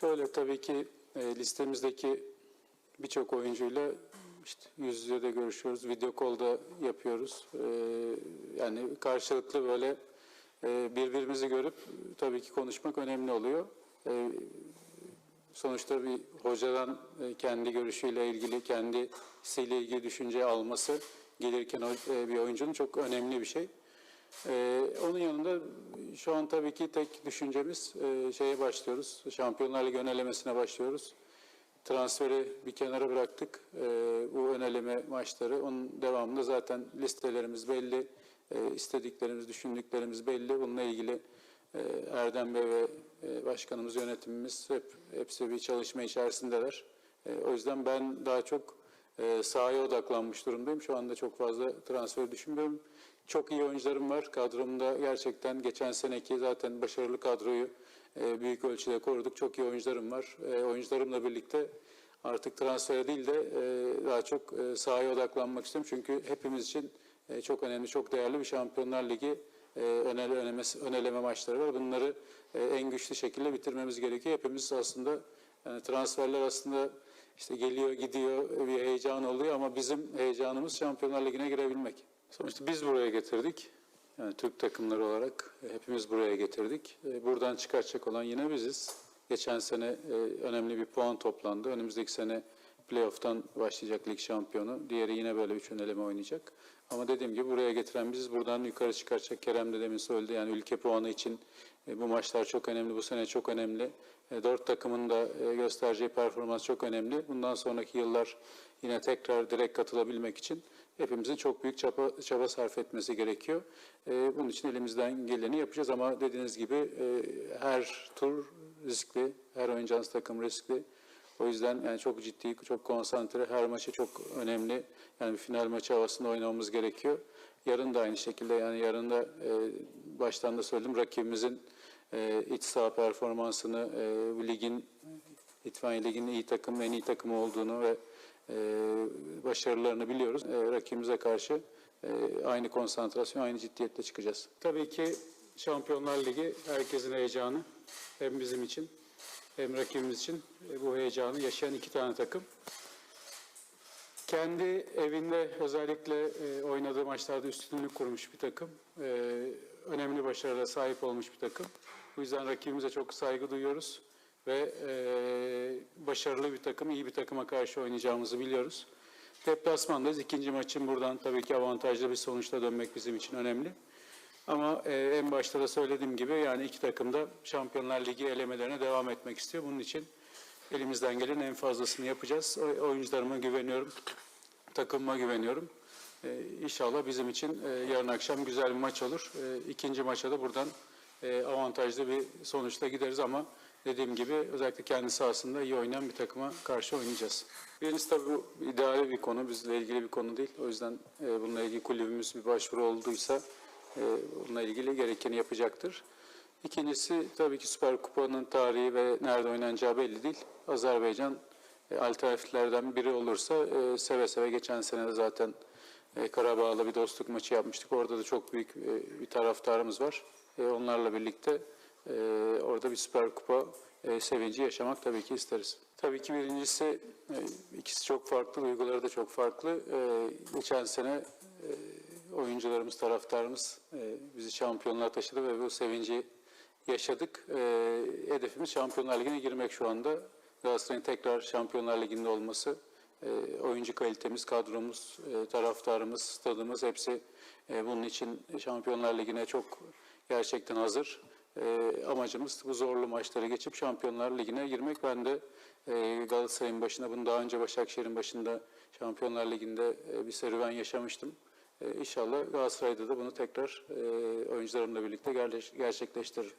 Şöyle tabii ki e, listemizdeki birçok oyuncuyla işte yüz yüze de görüşüyoruz, video call'da yapıyoruz. E, yani karşılıklı böyle e, birbirimizi görüp tabii ki konuşmak önemli oluyor. E, sonuçta bir hocadan e, kendi görüşüyle ilgili, kendisiyle ilgili düşünce alması gelirken e, bir oyuncunun çok önemli bir şey. Ee, onun yanında şu an tabii ki tek düşüncemiz e, şeye başlıyoruz. Şampiyonlar Ligi önelemesine başlıyoruz. Transferi bir kenara bıraktık. Ee, bu öneleme maçları. Onun devamında zaten listelerimiz belli. Ee, istediklerimiz, düşündüklerimiz belli. Bununla ilgili e, Erdem Bey ve e, başkanımız, yönetimimiz hep hepsi bir çalışma içerisindeler. E, o yüzden ben daha çok e, sahaya odaklanmış durumdayım. Şu anda çok fazla transfer düşünmüyorum. Çok iyi oyuncularım var. Kadromda gerçekten geçen seneki zaten başarılı kadroyu e, büyük ölçüde koruduk. Çok iyi oyuncularım var. E, oyuncularımla birlikte artık transfere değil de e, daha çok e, sahaya odaklanmak istiyorum. Çünkü hepimiz için e, çok önemli, çok değerli bir Şampiyonlar Ligi e, önele, önemesi- öneleme maçları var. Bunları e, en güçlü şekilde bitirmemiz gerekiyor. Hepimiz aslında yani transferler aslında işte geliyor gidiyor bir heyecan oluyor ama bizim heyecanımız Şampiyonlar Ligi'ne girebilmek. Sonuçta biz buraya getirdik. Yani Türk takımları olarak hepimiz buraya getirdik. E, Buradan çıkartacak olan yine biziz. Geçen sene e, önemli bir puan toplandı. Önümüzdeki sene playoff'tan başlayacak lig şampiyonu. Diğeri yine böyle üç öneleme oynayacak. Ama dediğim gibi buraya getiren biziz. Buradan yukarı çıkartacak Kerem de demin söyledi. Yani ülke puanı için e, bu maçlar çok önemli. Bu sene çok önemli. E, Dört takımın da e, göstereceği performans çok önemli. Bundan sonraki yıllar yine tekrar direkt katılabilmek için hepimizin çok büyük çaba, çaba sarf etmesi gerekiyor. Bunun için elimizden geleni yapacağız ama dediğiniz gibi her tur riskli, her oynayacağınız takım riskli. O yüzden yani çok ciddi, çok konsantre, her maçı çok önemli. Yani final maçı havasında oynamamız gerekiyor. Yarın da aynı şekilde yani yarın da e, baştan da söyledim rakibimizin e, iç saha performansını, e, bu ligin İtfaiye Ligi'nin iyi takım, en iyi takımı olduğunu ve e, başarılarını biliyoruz. E, rakibimize karşı e, aynı konsantrasyon, aynı ciddiyetle çıkacağız. Tabii ki Şampiyonlar Ligi herkesin heyecanı. Hem bizim için hem rakibimiz için e, bu heyecanı yaşayan iki tane takım. Kendi evinde özellikle e, oynadığı maçlarda üstünlük kurmuş bir takım. E, önemli başarılara sahip olmuş bir takım. Bu yüzden rakibimize çok saygı duyuyoruz ve başarılı bir takım, iyi bir takıma karşı oynayacağımızı biliyoruz. Deplasmandayız. İkinci maçın buradan tabii ki avantajlı bir sonuçla dönmek bizim için önemli. Ama e, en başta da söylediğim gibi yani iki takım da Şampiyonlar Ligi elemelerine devam etmek istiyor. Bunun için elimizden gelen en fazlasını yapacağız. O- Oyuncularıma güveniyorum, takımıma güveniyorum. E, inşallah bizim için e, yarın akşam güzel bir maç olur. E, ikinci maça da buradan e, avantajlı bir sonuçla gideriz ama dediğim gibi özellikle kendi sahasında iyi oynayan bir takıma karşı oynayacağız. Birincisi tabii bu idari bir konu, bizle ilgili bir konu değil. O yüzden e, bununla ilgili kulübümüz bir başvuru olduysa e, bununla ilgili gerekeni yapacaktır. İkincisi tabii ki Süper Kupa'nın tarihi ve nerede oynanacağı belli değil. Azerbaycan e, alternatiflerden biri olursa e, seve seve geçen sene de zaten e, Karabağ'la bir dostluk maçı yapmıştık. Orada da çok büyük e, bir taraftarımız var. Onlarla birlikte orada bir Süper Kupa sevinci yaşamak tabii ki isteriz. Tabii ki birincisi ikisi çok farklı, duyguları da çok farklı. Geçen sene oyuncularımız, taraftarımız e, bizi şampiyonluğa taşıdı ve bu sevinci yaşadık. E, hedefimiz Şampiyonlar Ligi'ne girmek şu anda. Galatasaray'ın tekrar Şampiyonlar Ligi'nde olması, e, oyuncu kalitemiz, kadromuz, taraftarımız, stadımız hepsi bunun için Şampiyonlar Ligi'ne çok gerçekten hazır. Amacımız bu zorlu maçları geçip Şampiyonlar Ligi'ne girmek. Ben de e, Galatasaray'ın başında, bunu daha önce Başakşehir'in başında Şampiyonlar Ligi'nde bir serüven yaşamıştım. E, İnşallah Galatasaray'da da bunu tekrar e, oyuncularımla birlikte gerçekleştiririm.